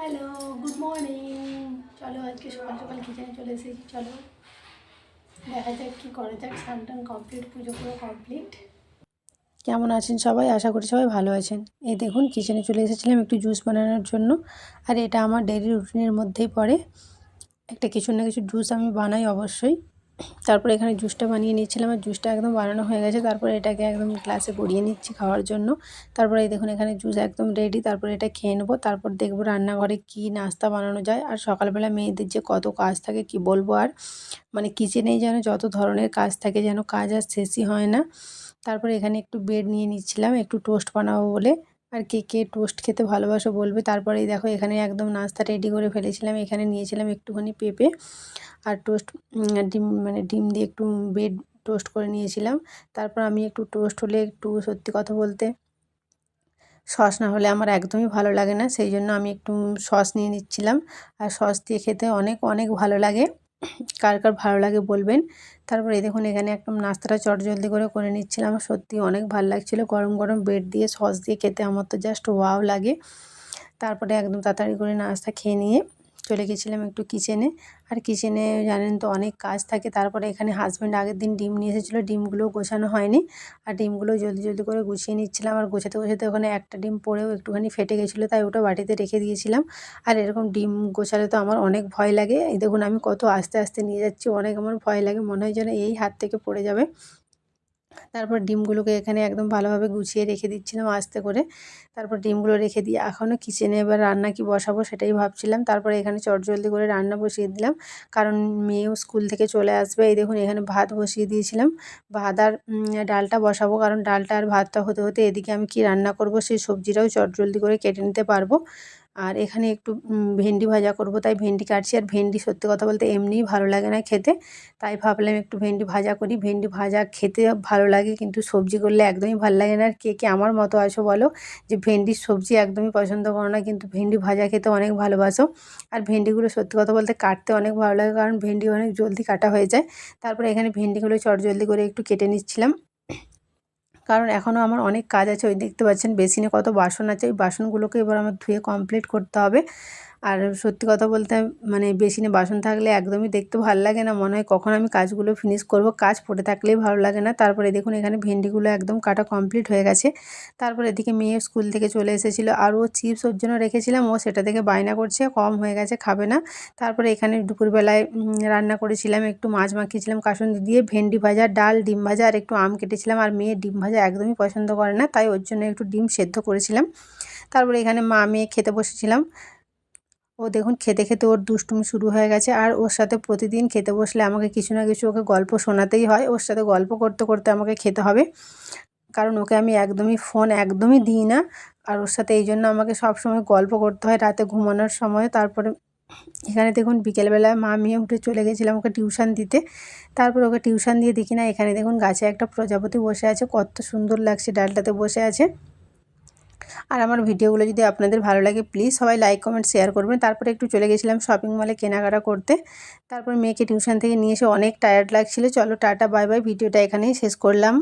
Hello good morning চলো আজকে সকাল সকাল কিচেনে চলে এসেছি, চলো। দেখা যাক কী করা যাক, স্নান কমপ্লিট পুজো পুরো কমপ্লিট কেমন আছেন সবাই? আশা করি সবাই ভালো আছেন। এই দেখুন কিচেনে চলে এসেছিলাম একটু জুস বানানোর জন্য। আর এটা আমার ডেইলি রুটিনের মধ্যেই পড়ে। একটা কিছু না কিছু জুস আমি বানাই অবশ্যই। তারপরে এখানে জুসটা বানিয়ে নিচ্ছিলাম আর জুসটা একদম বানানো হয়ে গেছে। তারপরে এটাকে একদম গ্লাসে গড়িয়ে নিচ্ছি খাওয়ার জন্য। তারপরে এই দেখুন এখানে জুস একদম রেডি তারপরে এটা খেয়ে নেব। তারপর দেখব রান্নাঘরে কি নাস্তা বানানো যায়। আর সকালবেলা মেয়েদের যে কত কাজ থাকে কি বলব আর? মানে কিচেনেই যেন যত ধরনের কাজ থাকে যেন কাজ আর শেষই হয় না। তারপরে এখানে একটু বেড নিয়ে নিচ্ছিলাম, একটু টোস্ট বানাবো বলে। আর কে কে টোস্ট খেতে ভালোবাসো বলবে। তারপরে দেখো এখানে একদম নাস্তা রেডি করে ফেলেছিলাম। এখানে নিয়েছিলাম একটুখানি পেঁপে। আর টোস্ট ডিম মানে ডিম দিয়ে একটু বেড টোস্ট করে নিয়েছিলাম। তারপর আমি একটু টোস্ট হলে একটু সত্যি কথা বলতে সস না হলে আমার একদমই ভালো লাগে না। সেই জন্য আমি একটু সস নিয়ে নিচ্ছিলাম। আর সস দিয়ে খেতে অনেক অনেক ভালো লাগে। কার কার ভালো লাগে বলবেন। তারপর দেখুন এখানে একদম নাস্তাটা চটজলদি করে করে নিচ্ছিলাম। সত্যি অনেক ভালো লাগছিল। গরম গরম বেড দিয়ে সস দিয়ে খেতে আমার তো জাস্ট ওয়াও লাগে। তারপরে একদম তাড়াতাড়ি করে নাস্তা খেয়ে নিয়ে চলে গেছিলাম একটু কিচেনে আর কিচেনে জানেন তো অনেক কাজ থাকে, তারপরে এখানে হাজব্যান্ড আগের দিন ডিম নিয়ে এসেছিল, ডিমগুলো গোছানো হয়নি। আর ডিমগুলো জলদি জলদি করে গুছিয়ে নিচ্ছিলাম, আর গোছাতে গোছাতে ওখানে একটা ডিম পড়েও একটুখানি ফেটে গেছিল, তাই ওটা বাটিতে রেখে দিয়েছিলাম। আর এরকম ডিম গোছালে তো আমার অনেক ভয় লাগে। এই দেখুন আমি কত আস্তে আস্তে নিয়ে যাচ্ছি, অনেক আমার ভয় লাগে, মনে হয় যেন এই হাত থেকে পড়ে যাবে। তারপর ডিমগুলোকে এখানে একদম ভালোভাবে গুছিয়ে রেখে দিচ্ছিলাম আস্তে করে। তারপর ডিমগুলো রেখে দিয়ে এখনও কিচেনে এবার রান্না কি বসাবো সেটাই ভাবছিলাম। তারপরে এখানে চটজলদি করে রান্না বসিয়ে দিলাম। কারণ মেয়েও স্কুল থেকে চলে আসবে। এই দেখুন, এখানে ভাত বসিয়ে দিয়েছিলাম। ভাত আর ডালটা বসাবো কারণ ডালটা আর ভাতটা হতে হতে এদিকে আমি কি রান্না করব, সেই সবজিটাও চটজলদি করে কেটে নিতে পারব। আর এখানে একটু ভেন্ডি ভাজা করব। তাই ভেন্ডি কাটছি আর ভেন্ডি সত্যি কথা বলতে এমনিই ভালো লাগে না খেতে। তাই ভাবলাম একটু ভেন্ডি ভাজা করি। ভেন্ডি ভাজা খেতে ভালো লাগে কিন্তু সবজি করলে একদমই ভালো লাগে না। আর কে কে আমার মতো আছো বলো যে ভেন্ডির সবজি একদমই পছন্দ করো না কিন্তু ভেন্ডি ভাজা খেতে অনেক ভালোবাসো। আর ভেন্ডিগুলো সত্যি কথা বলতে কাটতে অনেক ভালো লাগে কারণ ভেন্ডি অনেক জলদি কাটা হয়ে যায়। তারপরে এখানে ভেন্ডিগুলো চট জলদি করে একটু কেটে নিচ্ছিলাম। কারণ এখনও আমার অনেক কাজ আছে, ওই দেখতে পাচ্ছেন বেসিনে কত বাসন আছে, ওই বাসনগুলোকে এবার আমার ধুয়ে কমপ্লিট করতে হবে। আর সত্যি কথা বলতে মানে বেসিনে বাসন থাকলে একদমই দেখতে ভালো লাগে না। মনে হয় কখন আমি কাজগুলো ফিনিশ করব, কাজ পড়ে থাকলেই ভালো লাগে না। তারপরে দেখুন এখানে ভেন্ডিগুলো একদম কাটা কমপ্লিট হয়ে গেছে। তারপরে এদিকে মেয়ে স্কুল থেকে চলে এসেছিল। আর ও চিপস ওর জন্য রেখেছিলাম। ও সেটা থেকে বায়না করছে, কম হয়ে গেছে, খাবে না। তারপরে এখানে দুপুরবেলায় রান্না করেছিলাম, একটু মাছ মাখিয়েছিলাম কাসুন্দি দিয়ে ভেন্ডি ভাজা, ডাল, ডিম ভাজা আর একটু আম কেটেছিলাম। আর মেয়ে ডিম ভাজা একদমই পছন্দ করে না, তাই ওর জন্য একটু ডিম সেদ্ধ করেছিলাম। তারপরে এখানে মা মেয়ে খেতে বসেছিলাম। ও দেখুন খেতে খেতে ওর দুষ্টুমি শুরু হয়ে গেছে। আর ওর সাথে প্রতিদিন খেতে বসলে আমাকে কিছু না কিছু ওকে গল্প শোনাতেই হয়। ওর সাথে গল্প করতে করতে আমাকে খেতে হবে। কারণ ওকে আমি একদমই ফোন একদমই দিই না। আর ওর সাথে এই জন্য আমাকে সবসময় গল্প করতে হয় রাতে ঘুমানোর সময়। তারপরে এখানে দেখুন বিকেলবেলায় মা মেয়ে উঠে চলে গেছিলাম ওকে টিউশন দিতে। তারপর ওকে টিউশন দিয়ে দেখি না, এখানে দেখুন গাছে একটা প্রজাপতি বসে আছে। কত সুন্দর লাগছে ডালটাতে বসে আছে। আর আমার ভিডিওগুলো যদি আপনাদের ভালো লাগে প্লিজ সবাই লাইক কমেন্ট শেয়ার করবেন। তারপরে একটু চলে গেছিলাম শপিং মলে কেনাকাটা করতে। তারপর মেয়েকে টিউশন থেকে নিয়ে এসে অনেক টায়ার্ড লাগছিল। চলো টাটা বাই বাই ভিডিওটা এখানেই শেষ করলাম।